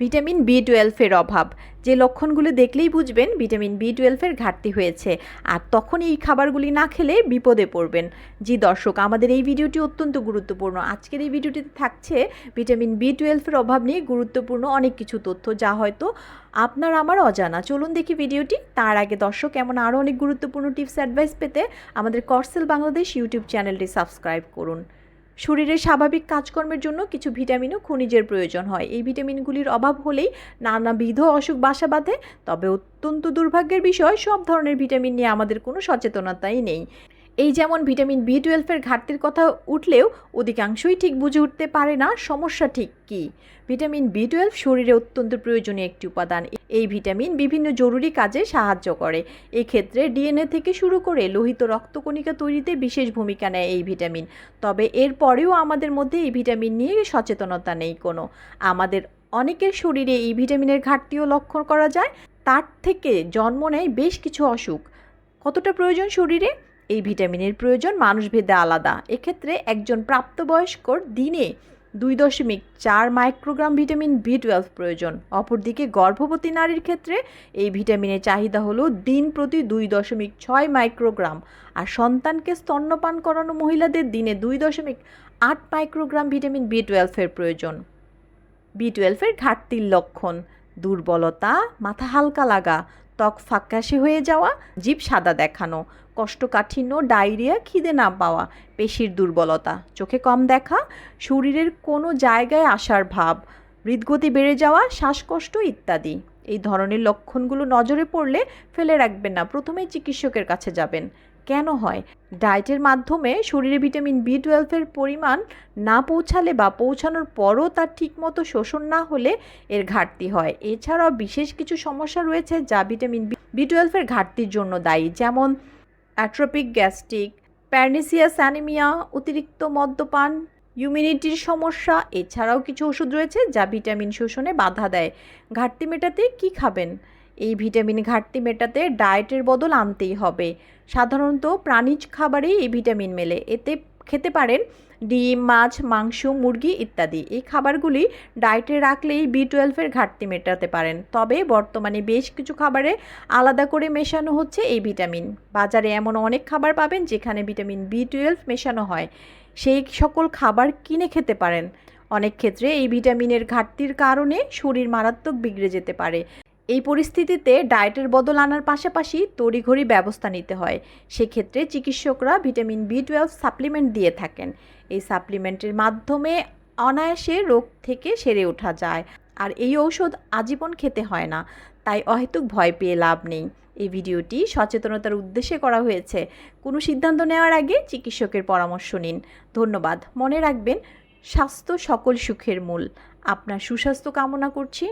Vitamin B টুয়েলভের অভাব। যে লক্ষণগুলো দেখলেই বুঝবেন, ভিটামিন বি টুয়েলভের ঘাটতি হয়েছে। আর তখন এই খাবারগুলি না খেলে বিপদে পড়বেন। জি দর্শক, আমাদের এই ভিডিওটি অত্যন্ত গুরুত্বপূর্ণ। আজকের এই ভিডিওটিতে থাকছে ভিটামিন বি টুয়েলভের অভাব নিয়ে গুরুত্বপূর্ণ অনেক কিছু তথ্য, যা হয়তো আপনার আমার অজানা। চলুন দেখি ভিডিওটি। তার আগে দর্শক, এমন আরও অনেক গুরুত্বপূর্ণ টিপস অ্যাডভাইস পেতে আমাদের করসেল বাংলাদেশ ইউটিউব চ্যানেলটি সাবস্ক্রাইব করুন। শরীরের স্বাভাবিক কাজকর্মের জন্য কিছু ভিটামিন ও খনিজের প্রয়োজন হয়। এই ভিটামিনগুলির অভাব হলেই নানাবিধ অসুখ বাসা বাঁধে, তবে অত্যন্ত দুর্ভাগ্যের বিষয়, সব ধরনের ভিটামিন নিয়ে আমাদের কোনো সচেতনতাই নেই। এই যেমন ভিটামিন বি টুয়েলভের ঘাটতির কথা উঠলেও অধিকাংশই ঠিক বুঝে উঠতে পারে না, সমস্যা ঠিক কী? ভিটামিন বি টুয়েলভ শরীরে অত্যন্ত প্রয়োজনীয় একটি উপাদান। এই ভিটামিন বিভিন্ন জরুরি কাজে সাহায্য করে। এক্ষেত্রে ডিএনএ থেকে শুরু করে লোহিত রক্তকণিকা তৈরিতে বিশেষ ভূমিকা নেয় এই ভিটামিন। তবে এরপরেও আমাদের মধ্যে এই ভিটামিন নিয়ে সচেতনতা নেই কোনো। আমাদের অনেকের শরীরে এই ভিটামিনের ঘাটতিও লক্ষ্য করা যায়। তার থেকে জন্ম নেয় বেশ কিছু অসুখ। কতটা প্রয়োজন শরীরে? এই ভিটামিনের প্রয়োজন মানুষভেদে আলাদা। এক্ষেত্রে একজন প্রাপ্তবয়স্কর দিনে দুই দশমিক চার মাইক্রোগ্রাম ভিটামিন বি টুয়েলভ প্রয়োজন। অপরদিকে গর্ভবতী নারীর ক্ষেত্রে এই ভিটামিনের চাহিদা হলো দিন প্রতি দুই দশমিক ছয় মাইক্রোগ্রাম। আর সন্তানকে স্তন্যপান করানো মহিলাদের দিনে দুই দশমিক আট মাইক্রোগ্রাম ভিটামিন বি টুয়েলভের প্রয়োজন। বি টুয়েলভের ঘাটতির লক্ষণ, দুর্বলতা, মাথা হালকা লাগা, ত্বক ফ্যাকাশে হয়ে যাওয়া, জীব সাদা দেখানো। কষ্টকাঠিন্য, ডায়রিয়া, খিদে না পাওয়া, পেশির দুর্বলতা। চোখে কম দেখা, শরীরের কোনো জায়গায় আসার ভাব, হৃদগতি বেড়ে যাওয়া, শ্বাসকষ্ট ইত্যাদি। এই ধরনের লক্ষণগুলো নজরে পড়লে ফেলে রাখবেন না, প্রথমেই চিকিৎসকের কাছে যাবেন। কেন হয়? ডায়েটের মাধ্যমে শরীরে ভিটামিন বি টুয়েলভের পরিমাণ না পৌঁছালে বা পৌঁছানোর পরও তার ঠিকমতো শোষণ না হলে এর ঘাটতি হয়। এছাড়াও বিশেষ কিছু সমস্যা রয়েছে যা ভিটামিন বি টুয়েলভের ঘাটতির জন্য দায়ী, যেমন অ্যাট্রোপিক গ্যাস্ট্রিক, প্যারনিসিয়াস অ্যানিমিয়া, অতিরিক্ত মদ্যপান ইমিউনিটির সমস্যা, এছাড়াও কিছু ওষুধ রয়েছে যা ভিটামিন শোষণে বাধা দেয়। ঘাটতি মেটাতে কি খাবেন? এই ভিটামিন ঘাটতি মেটাতে ডায়েটের বদল আনতেই হবে। সাধারণত প্রাণীজ খাবারেই এই ভিটামিন মেলে। এতে খেতে পারেন ডিম, মাছ, মাংস, মুরগি ইত্যাদি। এই খাবারগুলি ডায়েটে রাখলেই বি টুয়েলভের ঘাটতি মেটাতে পারেন। তবে বর্তমানে বেশ কিছু খাবারে আলাদা করে মেশানো হচ্ছে এই ভিটামিন বাজারে এমন অনেক খাবার পাবেন যেখানে ভিটামিন বি টুয়েলভ মেশানো হয়। সেই সকল খাবার কিনে খেতে পারেন। অনেক ক্ষেত্রে এই ভিটামিনের ঘাটতির কারণে শরীর মারাত্মক বিগড়ে যেতে পারে। এই পরিস্থিতিতে ডায়েটের বদল আনার পাশাপাশি তড়িঘড়ি ব্যবস্থা নিতে হয়। সেক্ষেত্রে চিকিৎসকরা ভিটামিন বি টুয়েলভ সাপ্লিমেন্ট দিয়ে থাকেন। এই সাপ্লিমেন্টের মাধ্যমে অনায়াসে রোগ থেকে সেরে ওঠা যায়। আর এই ঔষধ আজীবন খেতে হয় না, তাই অহেতুক ভয় পেয়ে লাভ নেই। এই ভিডিওটি সচেতনতার উদ্দেশ্যে করা হয়েছে। কোনো সিদ্ধান্ত নেওয়ার আগে চিকিৎসকের পরামর্শ নিন। ধন্যবাদ। মনে রাখবেন, স্বাস্থ্য সকল সুখের মূল। আপনার সুস্বাস্থ্য কামনা করছি।